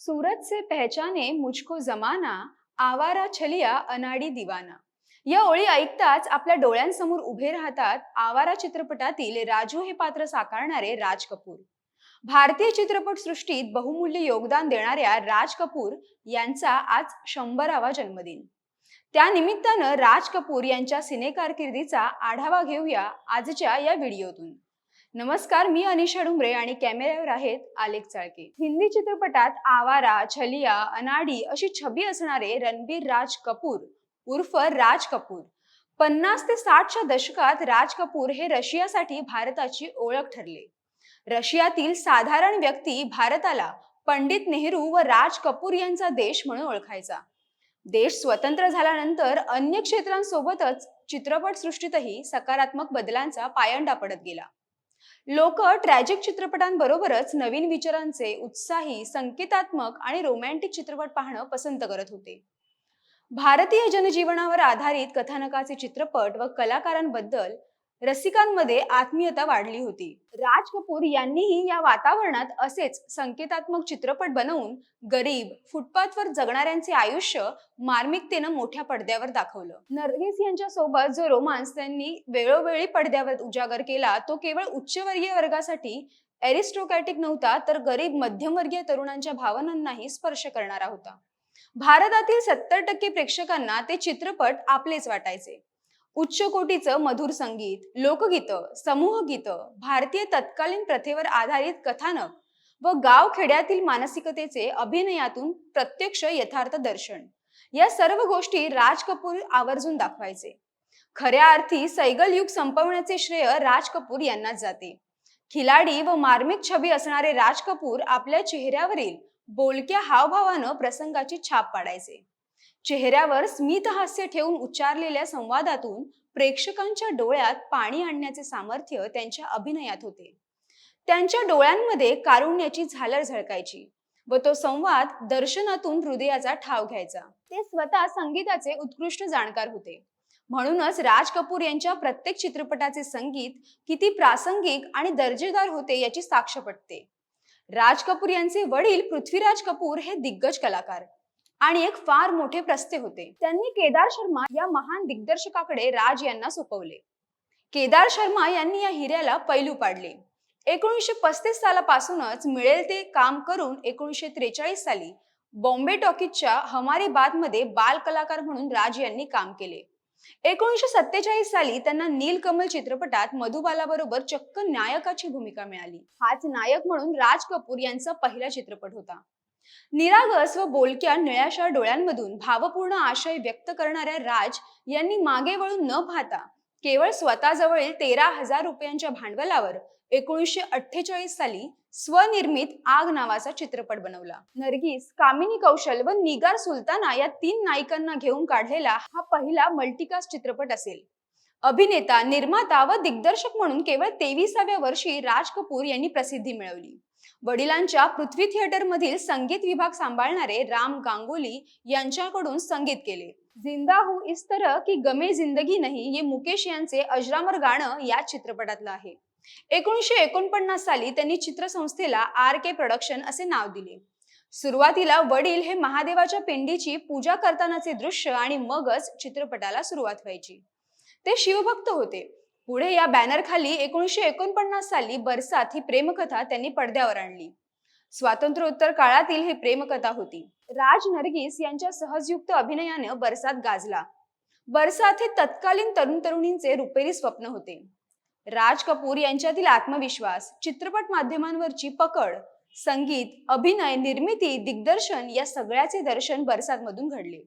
सूरत से पहचाने मुझको जमाना आवारा छलिया अनाडी दिवाना. या ओळी ऐकताच आपल्या डोळ्यांसमोर उभे राहतात आवारा चित्रपटातील राजू हे पात्र साकारणारे राज कपूर. भारतीय चित्रपट सृष्टीत बहुमूल्य योगदान देणाऱ्या राज कपूर यांचा आज शंभरावा जन्मदिन. त्यानिमित्तानं राज कपूर यांच्या सिनेकारकिर्दीचा आढावा घेऊया आजच्या या व्हिडिओतून. नमस्कार मी अनिशा डुंबरे आणि कॅमेऱ्यावर आहेत आलेख चाळके. हिंदी चित्रपटात आवारा छलिया अनाडी अशी छबी असणारे रणबीर राज कपूर उर्फ राज कपूर. पन्नास ते साठच्या दशकात राज कपूर हे रशियासाठी भारताची ओळख ठरले. रशियातील साधारण व्यक्ती भारताला पंडित नेहरू व राज कपूर यांचा देश म्हणून ओळखायचा. देश स्वतंत्र झाल्यानंतर अन्य क्षेत्रांसोबतच चित्रपट सृष्टीतही सकारात्मक बदलांचा पायंडा पडत गेला. लोक ट्रॅजिक चित्रपटांबरोबरच नवीन विचारांचे उत्साही संकेतात्मक आणि रोमॅन्टिक चित्रपट पाहणं पसंत करत होते. भारतीय जनजीवनावर आधारित कथानकाचे चित्रपट व कलाकारांबद्दल रसिकांमध्ये आत्मीयता वाढली होती. राज कपूर यांनीही या वातावरणात असेच संकेतात्मक चित्रपट बनवून गरीब फुटपाथवर जगणाऱ्यांचे आयुष्य मार्मिकतेनं मोठ्या पडद्यावर दाखवलं. नरगिस यांच्या सोबत जो रोमांस त्यांनी वेळोवेळी पडद्यावर उजागर केला तो केवळ उच्चवर्गीय वर्गासाठी एरिस्टोक्रॅटिक नव्हता तर गरीब मध्यमवर्गीय तरुणांच्या भावनांनाही स्पर्श करणारा होता. भारतातील सत्तर टक्के प्रेक्षकांना ते चित्रपट आपलेच वाटायचे. उच्च कोटीचं मधुर संगीत लोकगीतं समूहगीतं भारतीय तत्कालीन प्रथेवर आधारित कथानक व गाव खेड्यातील मानसिकतेचे अभिनयातून प्रत्यक्ष यथार्थ दर्शन. या सर्व गोष्टी राज कपूर आवर्जून दाखवायचे. खऱ्या अर्थी सैगल युग संपवण्याचे श्रेय राज कपूर यांनाच जाते. खिलाडी व मार्मिक छबी असणारे राज कपूर आपल्या चेहऱ्यावरील बोलक्या हावभावानं प्रसंगाची छाप पाडायचे. चेहऱ्यावर स्मितहास्य ठेवून उच्चारलेल्या संवादातून प्रेक्षकांच्या डोळ्यात पाणी आणण्याचे सामर्थ्य त्यांच्या अभिनयात होते. त्यांच्या डोळ्यांमध्ये कारुण्याची झालर झळकायची व तो संवाद दर्शनातून हृदयाचा ठाव घ्यायचा. ते स्वतः संगीताचे उत्कृष्ट जाणकार होते. म्हणूनच राज कपूर यांच्या प्रत्येक चित्रपटाचे संगीत किती प्रासंगिक आणि दर्जेदार होते याची साक्ष पटते. राज कपूर यांचे वडील पृथ्वीराज कपूर हे दिग्गज कलाकार. आणि एक फार मोठे प्रस्ते होते. त्यांनी केदार शर्मा या महान दिग्दर्शकाकडे राज यांना सोपवले. केदार शर्मा यांनी या हिऱ्याला पैलू पाडले. एकोणीसशे पस्तीस सालापासूनच मिळेल ते काम करून एकोणीसशे त्रेचाळीस साली बॉम्बे टॉकीजच्या हमारी बात मध्ये बाल कलाकार म्हणून राज यांनी काम केले. एकोणीसशे सत्तेचाळीस साली त्यांना नीलकमल चित्रपटात मधुबालाबरोबर चक्क नायकाची भूमिका मिळाली. हाच नायक म्हणून राज कपूर यांचा पहिला चित्रपट होता. निरागस व बोलक्या निळ्याशा डोळ्यांमधून भावपूर्ण आशय व्यक्त करणाऱ्या राज यांनी मागे वळून न पाहता केवळ स्वतःजवळील तेरा हजार रुपयांच्या भांडवलावर एकोणीसशे अठ्ठेचाळीस साली स्वनिर्मित आग नावाचा चित्रपट बनवला. नर्गिस कामिनी कौशल व निगार सुलताना या तीन नायिकांना घेऊन काढलेला हा पहिला मल्टीकास्ट चित्रपट असेल. अभिनेता निर्माता व दिग्दर्शक म्हणून केवळ तेविसाव्या वर्षी राज कपूर यांनी प्रसिद्धी मिळवली. वडिलांच्या पृथ्वी थिएटर मधील संगीत विभाग सांभाळणारे राम गांगुली यांच्याकडून संगीत केले. जिंदा हू इस तरह की गमे जिंदगी नाही हे मुकेश यांचे अजरामर गाणं या चित्रपटातलं आहे. एकोणीसशे एकोणपन्नास साली त्यांनी चित्रसंस्थेला आर के प्रोडक्शन असे नाव दिले. सुरुवातीला वडील हे महादेवाच्या पिंडीची पूजा करतानाचे दृश्य आणि मगच चित्रपटाला सुरुवात व्हायची. ते शिवभक्त होते. पुढे या बॅनरखाली एकोणीसशे एकोणपन्नास साली बरसात ही प्रेमकथा त्यांनी पडद्यावर आणली. स्वातंत्र्योत्तर काळातील ही प्रेमकथा होती. राज नर्गिस यांच्या सहजयुक्त अभिनयानं बरसात गाजला. बरसात हे तत्कालीन तरुण तरुणींचे रुपेरी स्वप्न होते. राज कपूर यांच्यातील आत्मविश्वास चित्रपट माध्यमांवरची पकड संगीत अभिनय निर्मिती दिग्दर्शन या सगळ्याचे दर्शन बरसात मधून घडले.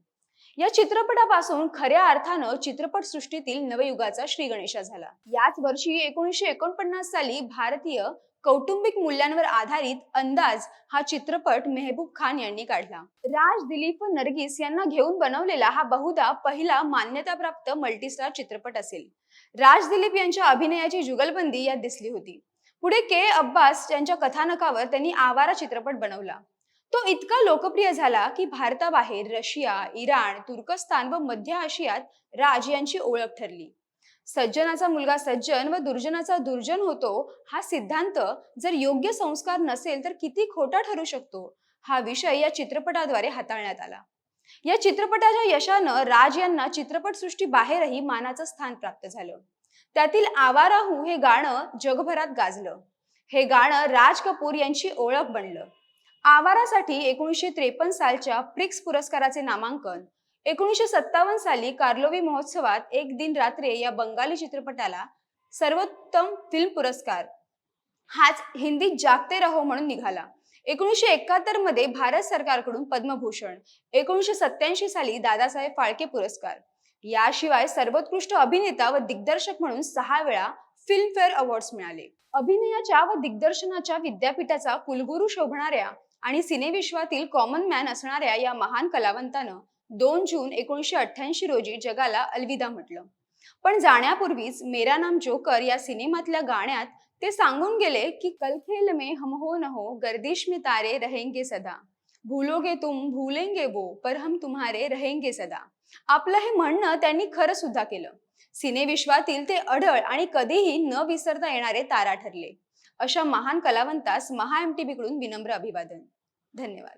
या चित्रपटापासून खऱ्या अर्थानं चित्रपट सृष्टीतील नवयुगाचा श्रीगणेशा झाला. याच वर्षी एकोणीसशे एकोणपन्नास साली भारतीय कौटुंबिक मूल्यांवर आधारित अंदाज हा चित्रपट मेहबूब खान यांनी काढला. राज दिलीप नरगिस नर्गिस यांना घेऊन बनवलेला हा बहुधा पहिला मान्यताप्राप्त मल्टीस्टार चित्रपट असेल. राज दिलीप यांच्या अभिनयाची जुगलबंदी यात दिसली होती. पुढे के अब्बास यांच्या कथानकावर त्यांनी आवारा चित्रपट बनवला. तो इतका लोकप्रिय झाला की भारताबाहेर रशिया इराण तुर्कस्तान व मध्य आशियात राज यांची ओळख ठरली. सज्जनाचा मुलगा सज्जन व दुर्जनाचा दुर्जन होतो हा सिद्धांत जर योग्य संस्कार नसेल तर किती खोटा ठरू शकतो? हा विषय या चित्रपटाद्वारे हाताळण्यात आला. या चित्रपटाच्या यशानं राज यांना चित्रपटसृष्टी बाहेरही मानाचं स्थान प्राप्त झालं. त्यातील आवाराहू हे गाणं जगभरात गाजलं. हे गाणं राज कपूर यांची ओळख बनलं. आवारासाठी एकोणीसशे त्रेपन्न सालच्या प्रिक्स पुरस्काराचे नामांकन. एकोणीसशे सत्तावन्न साली कार्लोवी महोत्सवात एक दिन रात्रे या बंगाली चित्रपटाला सर्वोत्तम फिल्म पुरस्कार. हाच हिंदीत जागते रहो म्हणून निघाला. एकोणीसशे एकाहत्तरमध्ये भारत सरकारकडून पद्मभूषण. एकोणीसशे सत्याऐंशी साली दादासाहेब फाळके पुरस्कार. याशिवाय सर्वोत्कृष्ट अभिनेता व दिग्दर्शक म्हणून सहा वेळा फिल्मफेअर अवॉर्ड्स मिळाले. अभिनयाच्या व दिग्दर्शनाच्या विद्यापीठाचा कुलगुरू शोभणाऱ्या आणि सिनेविश्वातील कॉमन मॅन असणाऱ्या या महान कलावंतानं दोन जून एकोणीसशे अठ्ठ्याऐंशी रोजी जगाला अलविदा म्हटलं. पण जाण्यापूर्वीच मेरा नाम जोकर या सिनेमातल्या गाण्यात ते सांगून गेले की कल खेल हम हो न हो गर्दिश में तारे रहेंगे सदा. भूलोगे तुम भूलेंगे वो पर हम तुम्हारे रहेंगे सदा. आपलं हे म्हणणं त्यांनी खरं सुद्धा केलं. सिनेविश्वातील ते अढळ आणि कधीही न विसरता येणारे तारा ठरले. अशा महान कलावंतास महा एम टी कडून विनम्र अभिवादन. धन्यवाद.